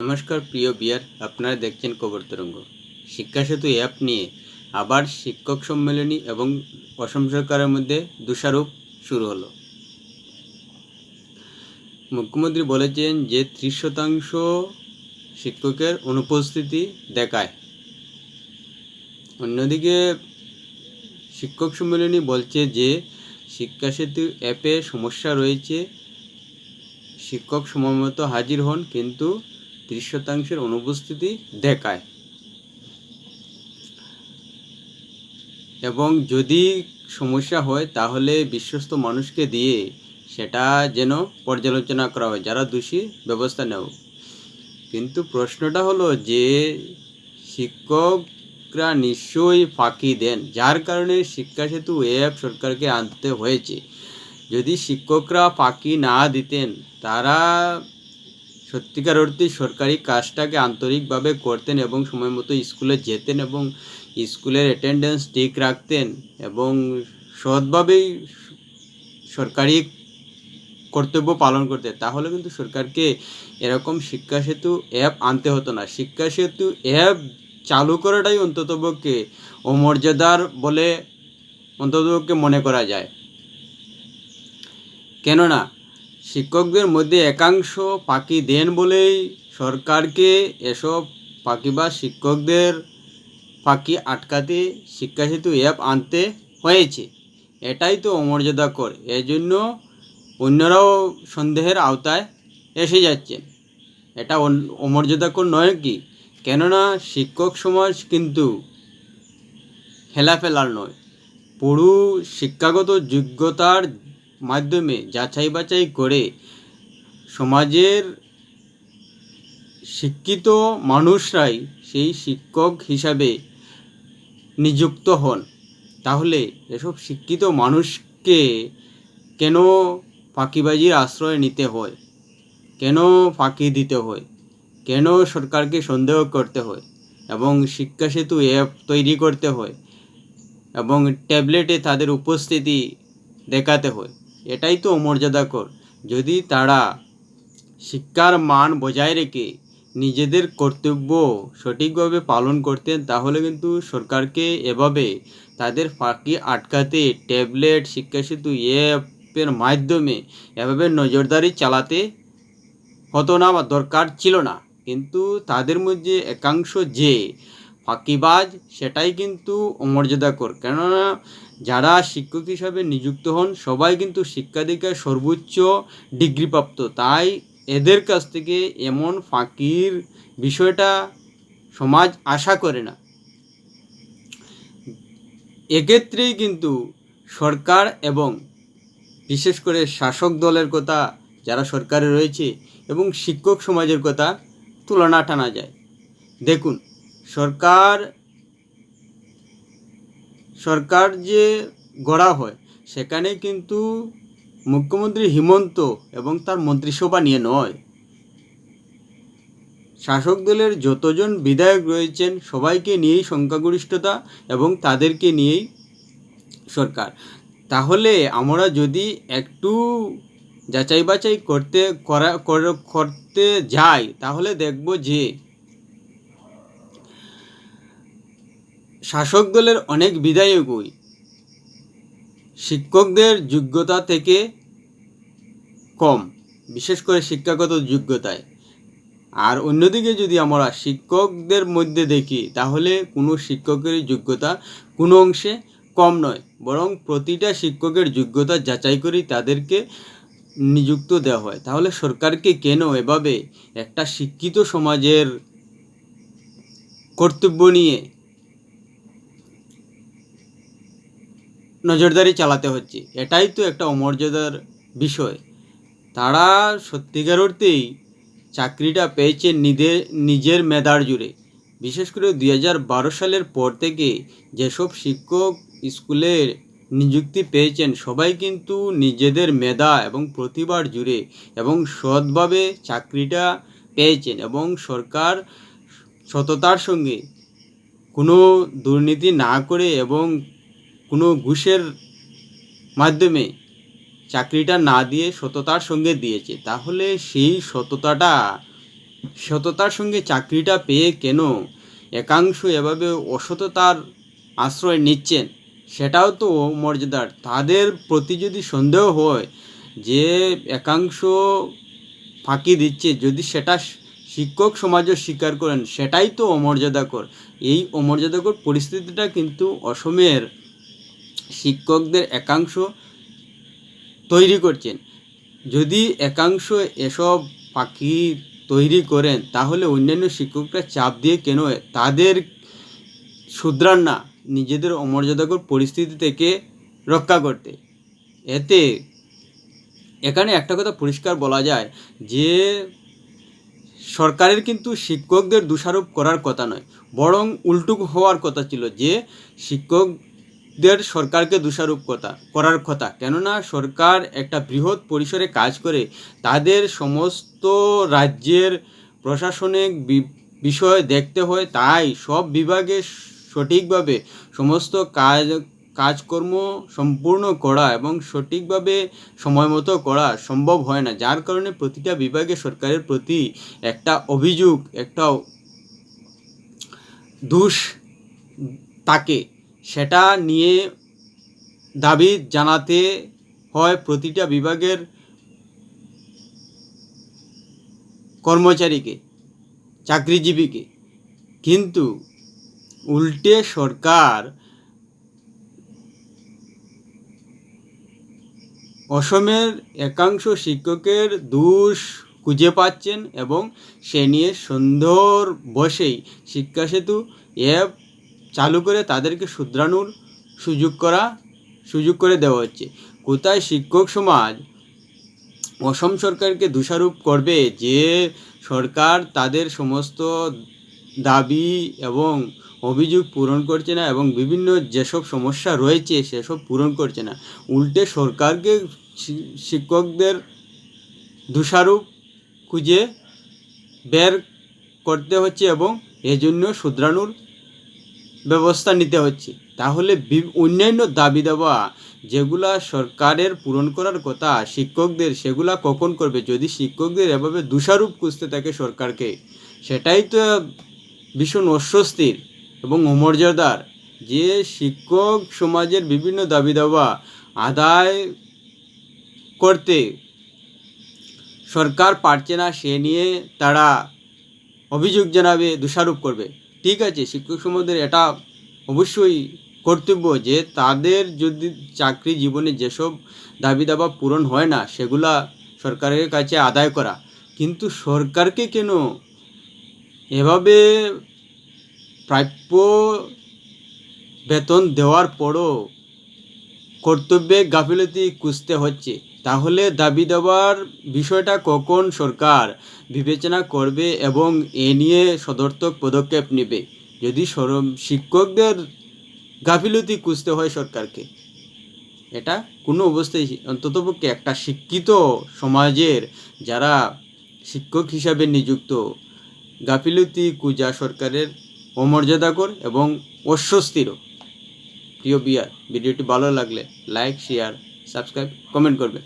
নমস্কার, প্রিয় বিয়ার। আপনারা দেখছেন কবর তরঙ্গ। শিক্ষা সেতু অ্যাপ নিয়ে আবার শিক্ষক সম্মেলনী এবং অসম সরকারের মধ্যে দোষারোপ শুরু হলো। মুখ্যমন্ত্রী বলেছেন যে ত্রিশ শতাংশ শিক্ষকের অনুপস্থিতি দেখায়। অন্যদিকে শিক্ষক সম্মেলনী বলছে যে শিক্ষা সেতু অ্যাপে সমস্যা রয়েছে। শিক্ষক সময়মতো হাজির হন, কিন্তু ত্রিশ শতাংশের অনুপস্থিতি দেখায়। এবং যদি সমস্যা হয়, তাহলে বিশ্বস্ত মানুষকে দিয়ে সেটা যেন পর্যালোচনা করা হয়, যারা দোষী ব্যবস্থা নেব কিন্তু প্রশ্নটা হলো যে, শিক্ষকরা নিশ্চয়ই ফাঁকি দেন, যার কারণে শিক্ষা সেতু অ্যাপ সরকারকে আনতে হয়েছে। যদি শিক্ষকরা ফাঁকি না দিতেন, তারা সত্যিকার অর্থে সরকারি কাজটাকে আন্তরিকভাবে করতেন এবং সময় মতো স্কুলে যেতেন এবং স্কুলের অ্যাটেন্ডেন্স ঠিক রাখতেন এবং সৎভাবেই সরকারি কর্তব্য পালন করতে তাহলে কিন্তু সরকারকে এরকম শিক্ষা সেতু অ্যাপ আনতে হতো না। শিক্ষা সেতু অ্যাপ চালু করাটাই অন্ততপক্ষে অমর্যাদার বলে অন্ততপক্ষে মনে করা যায়। কেননা শিক্ষকদের মধ্যে একাংশ ফাঁকি দেন বলেই সরকারকে এসব ফাঁকিবাজ শিক্ষকদের ফাঁকি আটকাতে শিক্ষা সেতু অ্যাপ আনতে হয়েছে। এটাই তো অমর্যাদা অমর্যাদাকর। এজন্য অন্যরাও সন্দেহের আওতায় এসে যাচ্ছেন। এটা অমর্যাদাকর নয় কি? কেননা শিক্ষক সমাজ কিন্তু হেলাফেলার নয়। পুরো শিক্ষাগত যোগ্যতার মাধ্যমে যাচাই বাছাই করে সমাজের শিক্ষিত মানুষরাই সেই শিক্ষক হিসাবে নিযুক্ত হন। তাহলে এসব শিক্ষিত মানুষকে কেন ফাঁকিবাজির আশ্রয় নিতে হয়? কেন ফাঁকি দিতে হয়? কেন সরকারকে সন্দেহ করতে হয়? এবং শিক্ষা সেতু অ্যাপ তৈরি করতে হয় এবং ট্যাবলেটে তাদের উপস্থিতি দেখাতে হয়। এটাই তো অমর্যাদাকর যদি তারা শিক্ষার মান বজায় রেখে নিজেদের কর্তব্য সঠিকভাবে পালন করতেন, তাহলে কিন্তু সরকারকে এভাবে তাদের ফাঁকি আটকাতে, ট্যাবলেট শিক্ষা সেতু অ্যাপের মাধ্যমে এভাবে নজরদারি চালাতে হতো না বা দরকার ছিল না। কিন্তু তাদের মধ্যে একাংশ যে ফাঁকিবাজ, সেটাই কিন্তু অমর্যাদাকর কেননা যারা শিক্ষক হিসাবে নিযুক্ত হন, সবাই কিন্তু শিক্ষা দীক্ষায় সর্বোচ্চ ডিগ্রিপ্রাপ্ত। তাই এদের কাছ থেকে এমন ফাঁকির বিষয়টা সমাজ আশা করে না। এক্ষেত্রেই কিন্তু সরকার এবং বিশেষ করে শাসক দলের কথা যারা সরকারে রয়েছে এবং শিক্ষক সমাজের কথা তুলনা টানা যায়। দেখুন সরকার সরকার যে গড়া হয়, সেখানে কিন্তু মুখ্যমন্ত্রী হিমন্ত এবং তার মন্ত্রিসভা নিয়ে নয়। শাসক দলের যতজন বিধায়ক রয়েছেন, সবাইকে নিয়েই সংখ্যাগরিষ্ঠতা এবং তাদেরকে নিয়েই সরকার। তাহলে আমরা যদি একটু যাচাই বাছাই করতে, করা, কর- করতে যাই, তাহলে দেখব যে শাসক দলের অনেক বিধায়কই শিক্ষকদের যোগ্যতা থেকে কম, বিশেষ করে শিক্ষাগত যোগ্যতায়। আর অন্যদিকে যদি আমরা শিক্ষকদের মধ্যে দেখি, তাহলে কোনো শিক্ষকের যোগ্যতা কোনো অংশে কম নয়, বরং প্রতিটা শিক্ষকের যোগ্যতা যাচাই করেই তাদেরকে নিযুক্ত দেওয়া হয়। তাহলে সরকারকে কেন এভাবে একটা শিক্ষিত সমাজের কর্তব্য নিয়ে নজরদারি চালাতে হচ্ছে। এটাই তো একটা অমর্যাদার বিষয়। তারা সত্যিকার অর্থেই চাকরিটা পেয়েছে নিজের নিজের মেধার জুড়ে বিশেষ করে দুই হাজার বারো সালের পর থেকে যেসব শিক্ষক স্কুলে নিযুক্তি পেয়েছেন, সবাই কিন্তু নিজেদের মেধা এবং প্রতিভার জুড়ে এবং সৎভাবে চাকরিটা পেয়েছেন এবং সরকার সততার সঙ্গে কোনো দুর্নীতি না করে এবং কোনো ঘুষের মাধ্যমে চাকরিটা না দিয়ে সততার সঙ্গে দিয়েছে, তাহলে সেই সততাটা, সততার সঙ্গে চাকরিটা পেয়ে কেন একাংশ এভাবে অসততার আশ্রয় নিচ্ছেন? সেটাও তো মর্যাদার। তাদের প্রতি যদি সন্দেহ হয় যে একাংশ ফাঁকি দিচ্ছে, যদি সেটা শিক্ষক সমাজও স্বীকার করেন, সেটাই তো অমর্যাদাকর। এই অমর্যাদাকর পরিস্থিতিটা কিন্তু অসমের শিক্ষকদের একাংশ তৈরি করছেন। যদি একাংশ এসব পাখি তৈরি করেন, তাহলে অন্যান্য শিক্ষকরা চাপ দিয়ে কেন তাদের শুধরান না, নিজেদের অমর্যাদাকর পরিস্থিতি থেকে রক্ষা করতে? এতে এখানে একটা কথা পরিষ্কার বলা যায় যে, সরকারের কিন্তু শিক্ষকদের দোষারোপ করার কথা নয়, বরং উল্টো হওয়ার কথা ছিল যে শিক্ষকদের সরকারকে দোষারোপ কথা, করার কথা। কেননা সরকার একটা বৃহৎ পরিসরে কাজ করে, তাদের সমস্ত রাজ্যের প্রশাসনিক বিষয় দেখতে হয়, তাই সব বিভাগে সঠিকভাবে সমস্ত কাজ, কাজকর্ম সম্পূর্ণ করা এবং সঠিকভাবে সময় মতো করা সম্ভব হয় না। যার কারণে প্রতিটা বিভাগে সরকারের প্রতি একটা অভিযোগ, একটা দোষ তাকে সেটা নিয়ে দাবি জানাতে হয় প্রতিটা বিভাগের কর্মচারীকে, চাকরিজীবীকে। কিন্তু উল্টে সরকার অসমের একাংশ শিক্ষকের দোষ খুঁজে পাচ্ছেন এবং সে নিয়ে সুন্দর বসেই শিক্ষা সেতু অ্যাপ চালু করে তাদেরকে শুধরানোর সুযোগ করা, সুযোগ করে দেওয়া হচ্ছে। কোথায় শিক্ষক সমাজ, অসম সরকারকে দোষারোপ করবে যে সরকার তাদের সমস্ত দাবি এবং অভিযোগ পূরণ করছে না এবং বিভিন্ন যেসব সমস্যা রয়েছে সেসব পূরণ করছে না। উল্টে সরকারকে শিক্ষকদের দোষারোপ খুঁজে বের করতে হচ্ছে এবং এজন্য শুধরানোর ব্যবস্থা নিতে হচ্ছে। তাহলে অন্যান্য দাবি দাবা যেগুলা সরকারের পূরণ করার কথা, শিক্ষকদের সেগুলা কখন করবে? যদি শিক্ষকদের এভাবে দোষারোপ খুঁজতে থাকে সরকারকে, সেটাই তো ভীষণ অস্বস্তির এবং অমর্যাদার। যে শিক্ষক সমাজের বিভিন্ন দাবি দাবা আদায় করতে সরকার পারছে না, সে নিয়ে তারা অভিযোগ জানাবে, দোষারোপ করবে। ঠিক আছে, শিক্ষক সমাজের এটা অবশ্যই কর্তব্য যে তাদের যদি চাকরি জীবনে যেসব দাবি দাবা পূরণ হয় না, সেগুলা সরকারের কাছে আদায় করা। কিন্তু সরকারকে কেন এভাবে প্রাপ্য বেতন দেওয়ার পরও কর্তব্যে গাফিলতি খুঁজতে হচ্ছে। তাহলে দাবি দেওয়ার বিষয়টা কখন সরকার বিবেচনা করবে এবং এ নিয়ে সদর্থক পদক্ষেপ নেবে? যদি সর- শিক্ষকদের গাফিলতি খুঁজতে হয় সরকারকে, এটা কোনো অবস্থায় অন্ততপক্ষে একটা শিক্ষিত সমাজের যারা শিক্ষক হিসাবে নিযুক্ত, গাফিলতি কুজা সরকারের অমর্যাদাকর এবং অস্বস্তিরও প্রিয় বিয়ার ভিডিওটি ভালো লাগলে লাইক শেয়ার সাবস্ক্রাইব কমেন্ট করবে।